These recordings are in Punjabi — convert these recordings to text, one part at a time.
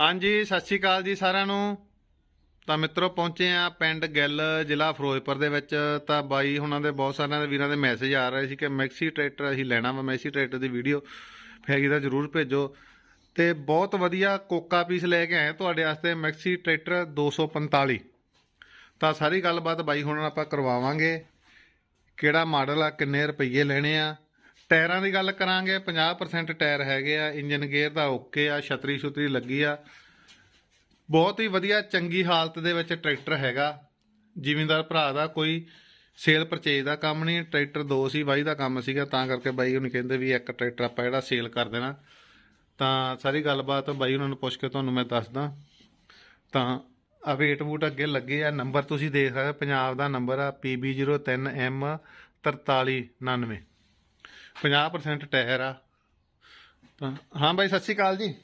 ਹਾਂਜੀ, ਸਤਿ ਸ਼੍ਰੀ ਅਕਾਲ ਜੀ ਸਾਰਿਆਂ ਨੂੰ। ਤਾਂ ਮਿੱਤਰੋ, ਪਹੁੰਚੇ ਆ ਪਿੰਡ ਗਿੱਲ, ਜ਼ਿਲ੍ਹਾ ਫਿਰੋਜ਼ਪੁਰ ਦੇ ਵਿੱਚ। ਤਾਂ ਬਾਈ ਹੁਣਾਂ ਦੇ ਬਹੁਤ ਸਾਰਿਆਂ ਦੇ ਵੀਰਾਂ ਦੇ ਮੈਸੇਜ ਆ ਰਹੇ ਸੀ ਕਿ ਮੈਕਸੀ ਟਰੈਕਟਰ ਅਸੀਂ ਲੈਣਾ ਵਾ, ਮੈਕਸੀ ਟਰੈਕਟਰ ਦੀ ਵੀਡੀਓ ਹੈਗੀ ਤਾਂ ਜਰੂਰ ਭੇਜੋ। ਤੇ ਬਹੁਤ ਵਧੀਆ ਕੋਕਾ ਪੀਸ ਲੈ ਕੇ ਆਏ ਤੁਹਾਡੇ ਵਾਸਤੇ ਮੈਕਸੀ ਟਰੈਕਟਰ 245 ਤਾਂ ਸਾਰੀ ਗੱਲਬਾਤ ਬਾਈ ਹੁਣਾਂ ਆਪਾਂ ਕਰਵਾਵਾਂਗੇ। ਕਿਹੜਾ ਮਾਡਲ ਆ, ਕਿੰਨੇ ਰੁਪਏ ਲੈਣੇ ਆ ਟਾਇਰਾਂ ਦੀ ਗੱਲ ਕਰਾਂਗੇ 50% ਟਾਇਰ ਹੈਗੇ ਆ ਇੰਜਨ ਗੇਅਰ ਦਾ ਓਕੇ ਆ ਛਤਰੀ ਛੁਤਰੀ ਲੱਗੀ ਆ। ਬਹੁਤ ਹੀ ਵਧੀਆ ਚੰਗੀ ਹਾਲਤ ਦੇ ਵਿੱਚ ਟਰੈਕਟਰ ਹੈਗਾ। ਜ਼ਿਮੀਂਦਾਰ ਭਰਾ ਦਾ ਕੋਈ ਸੇਲ ਪਰਚੇਜ ਦਾ ਕੰਮ ਨਹੀਂ ਟਰੈਕਟਰ ਦੋ ਸੀ ਬਾਈ ਦਾ ਕੰਮ ਸੀਗਾ ਤਾਂ ਕਰਕੇ ਬਾਈ ਉਹਨੂੰ ਕਹਿੰਦੇ ਵੀ ਇੱਕ ਟਰੈਕਟਰ ਆਪਾਂ ਜਿਹੜਾ ਸੇਲ ਕਰ ਦੇਣਾ। ਤਾਂ ਸਾਰੀ ਗੱਲਬਾਤ ਬਾਈ ਉਹਨਾਂ ਨੂੰ ਪੁੱਛ ਕੇ ਤੁਹਾਨੂੰ ਮੈਂ ਦੱਸਦਾ। ਤਾਂ ਆ ਵੇਟ ਵੂਟ ਅੱਗੇ ਲੱਗੇ ਆ ਨੰਬਰ ਤੁਸੀਂ ਦੇਖ ਸਕਦੇ ਹੋ, ਪੰਜਾਬ ਦਾ ਨੰਬਰ ਆ PB03M 4399 50% ਟਾਇਰ ਆ। ਤਾਂ ਹਾਂ ਬਾਈ ਸਤਿ ਸ਼੍ਰੀ ਅਕਾਲ ਜੀ।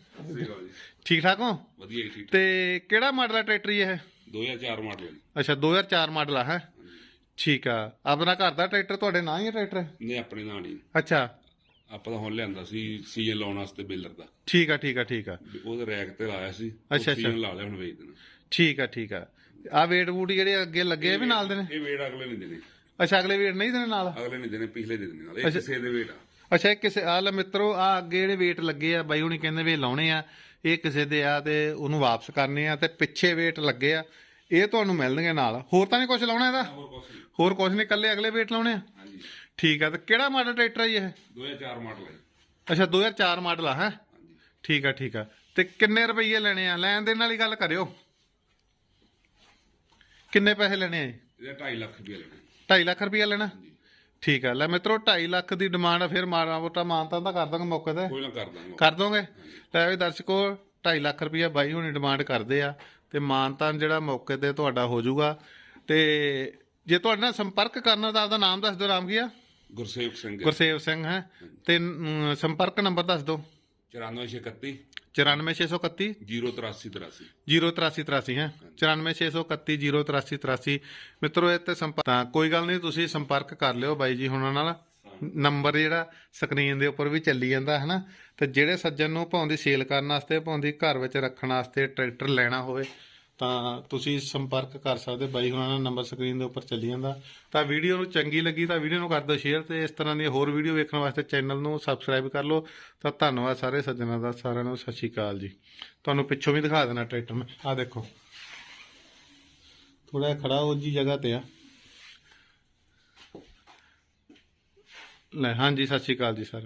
ਠੀਕ ਠਾਕ ਹੋ? ਵਧੀਆ ਜੀ ਠੀਕ ਤੇ ਕਿਹੜਾ ਮਾਡਲ ਆ ਟਰੈਕਟਰ ਇਹ? 2004 ਮਾਡਲ ਜੀ। ਅੱਛਾ 2004 ਮਾਡਲ ਆ ਹੈ? ਠੀਕ ਆ। ਆਪਣਾ ਘਰ ਦਾ ਟਰੈਕਟਰ ਤੁਹਾਡੇ ਨਾਂ ਹੀ ਹੈ ਟਰੈਕਟਰ? ਨਹੀਂ ਆਪਣੇ ਨਾਲ ਨਹੀਂ। ਅੱਛਾ। ਆਪਾਂ ਤਾਂ ਹੁਣ ਲਿਆਂਦਾ ਸੀ ਸੀਜ਼ਨ ਲਾਉਣ ਵਾਸਤੇ ਬੇਲਰ ਦਾ। ਠੀਕ ਆ ਠੀਕ ਆ ਠੀਕ ਆ। ਉਹਦੇ ਰੈਕ ਤੇ ਲਾਇਆ ਸੀ। ਅੱਛਾ, ਸੀਜ਼ਨ ਲਾ ਲਿਆ ਹੁਣ ਵੇਚ ਦੇਣਾ। ਠੀਕ ਆ ਠੀਕ ਆ। ਆ ਵੇਟ ਵੂਟ ਜਿਹੜੇ ਅੱਗੇ ਲੱਗੇ ਆ ਵੀ ਨਾਲ ਦੇ ਨੇ? ਇਹ ਵੇਟ ਅਗਲੇ ਨਹੀਂ ਦੇਣੇ। ਅੱਛਾ ਅਗਲੇ ਵੇਟ ਨਹੀਂ ਦੇਣੇ ਨਾਲ? ਅਗਲੇ ਨਹੀਂ ਦੇਣੇ ਪਿਛਲੇ ਦੇ ਦੇਣੇ ਨਾਲ। ਇਹ ਕਿਸੇ ਦੇ ਵੇਟ ਆ। ਅੱਛਾ ਇਹ ਕਿਸੇ ਆ ਲੈ ਮਿੱਤਰੋ ਆ ਅੱਗੇ ਜਿਹੜੇ ਵੇਟ ਲੱਗੇ ਆ ਬਾਈ ਹੁਣੀ ਕਹਿੰਦੇ ਵੀ ਲਾਉਣੇ ਆ ਇਹ ਕਿਸੇ ਦੇ ਆ ਤੇ ਉਹਨੂੰ ਵਾਪਸ ਕਰਨੇ ਆ ਤੇ ਪਿੱਛੇ ਵੇਟ ਲੱਗੇ ਆ ਇਹ ਤੁਹਾਨੂੰ ਮਿਲਣਗੇ ਨਾਲ। ਹੋਰ ਤਾਂ ਨਹੀਂ ਕੁਝ ਲਾਉਣਾ ਇਹਦਾ? ਹੋਰ ਕੁਛ ਨਹੀਂ। ਹੋਰ ਕੁਝ ਨਹੀਂ ਕੱਲੇ ਅਗਲੇ ਵੇਟ ਲਾਉਣੇ ਆ? ਹਾਂਜੀ। ਠੀਕ ਆ ਤੇ ਕਿਹੜਾ ਮਾਡਲ ਟਰੈਕਟਰ ਆ ਜੀ ਇਹ? 2004 ਮਾਡਲ ਹੈ ਅੱਛਾ 2004 ਮਾਡਲ ਆ ਹੈ? ਠੀਕ ਆ ਠੀਕ ਆ। ਤੇ ਕਿੰਨੇ ਰੁਪਏ ਲੈਣੇ ਆ? ਲੈਣ ਦੇਣ ਵਾਲੀ ਗੱਲ ਕਰਿਓ। ਕਿੰਨੇ ਪੈਸੇ ਲੈਣੇ ਆ ਜੀ? ਇਹਦਾ 2.5 ਲੱਖ ਰੁਪਏ ਲੈਣਾ 2.5 ਲੱਖ ਰੁਪਏ ਲੈਣਾ। ਠੀਕ ਆ। ਲੈ ਮਿੱਤਰੋ 2.5 ਲੱਖ ਦੀ ਡਿਮਾਂਡ ਆ ਫਿਰ ਮਾੜਾ ਮੋਟਾ ਮਾਨਤਾ ਤਾਂ ਕਰ ਦਾਂਗੇ ਮੌਕੇ ਤੇ। ਕੋਈ ਨਾ ਕਰ ਦਾਂਗਾ ਕਰ ਦੋਗੇ। ਲੈ ਵੀ ਦਰਸ਼ਕੋ 2.5 ਲੱਖ ਰੁਪਇਆ ਬਾਈ ਹੁਣੀ ਡਿਮਾਂਡ ਕਰਦੇ ਆ ਤੇ ਮਾਨਤਾਨ ਜਿਹੜਾ ਮੌਕੇ ਤੇ ਤੁਹਾਡਾ ਹੋ ਜਾਊਗਾ। ਤੇ ਜੇ ਤੁਹਾਡੇ ਨਾਲ ਸੰਪਰਕ ਕਰਨਾ ਤਾਂ ਆਪਦਾ ਨਾਮ ਦੱਸ ਦਿਓ ਨਾਮ ਕੀ ਆ? ਗੁਰਸੇਵਕ ਸਿੰਘ ਗੁਰਸੇਵ ਸਿੰਘ ਹੈ। ਤੇ ਸੰਪਰਕ ਨੰਬਰ ਦੱਸ ਦਿਓ। 9431 94631 08383 08383 ਹੈ? 94631 08383 ਮਿੱਤਰੋ ਇਹ ਤੇ ਸੰਪਰਕ ਤਾਂ ਕੋਈ ਗੱਲ ਨਹੀਂ ਤੁਸੀਂ ਸੰਪਰਕ ਕਰ ਲਿਓ ਬਾਈ ਜੀ ਹੁਣਾਂ ਨਾਲ। ਨੰਬਰ ਜਿਹੜਾ ਸਕਰੀਨ ਦੇ ਉੱਪਰ ਵੀ ਚੱਲੀ ਜਾਂਦਾ ਹੈ ਨਾ ਤੇ ਜਿਹੜੇ ਸੱਜਣ ਨੂੰ ਭਾਉਂਦੀ ਸੇਲ ਕਰਨ ਵਾਸਤੇ ਭਾਉਂਦੀ ਘਰ ਵਿੱਚ ਰੱਖਣ ਵਾਸਤੇ ਟਰੈਕਟਰ ਲੈਣਾ ਹੋਵੇ ਤਾਂ ਤੁਸੀਂ ਸੰਪਰਕ ਕਰ ਸਕਦੇ ਬਾਈ ਹੁਣਾਂ ਨਾਲ ਨੰਬਰ ਸਕਰੀਨ ਦੇ ਉੱਪਰ ਚੱਲੀ ਜਾਂਦਾ। ਤਾਂ ਵੀਡੀਓ ਨੂੰ ਚੰਗੀ ਲੱਗੀ ਤਾਂ ਵੀਡੀਓ ਨੂੰ ਕਰ ਦਿਓ ਸ਼ੇਅਰ ਤੇ ਇਸ ਤਰ੍ਹਾਂ ਦੀਆਂ ਹੋਰ ਵੀਡੀਓ ਵੇਖਣ ਵਾਸਤੇ ਚੈਨਲ ਨੂੰ ਸਬਸਕ੍ਰਾਈਬ ਕਰ ਲਓ। ਤਾਂ ਧੰਨਵਾਦ ਸਾਰੇ ਸੱਜਣਾਂ ਦਾ, ਸਾਰਿਆਂ ਨੂੰ ਸਤਿ ਸ਼੍ਰੀ ਅਕਾਲ ਜੀ। ਤੁਹਾਨੂੰ ਪਿੱਛੋਂ ਵੀ ਦਿਖਾ ਦੇਣਾ ਟਰੈਕਟਰ ਮੈਂ। ਆਹ ਦੇਖੋ। ਥੋੜਾ ਖੜਾ ਹੋ ਜੀ ਜਗ੍ਹਾ ਤੇ ਆ। ਲੈ, ਹਾਂਜੀ, ਸਤਿ ਸ਼੍ਰੀ ਅਕਾਲ ਜੀ ਸਰ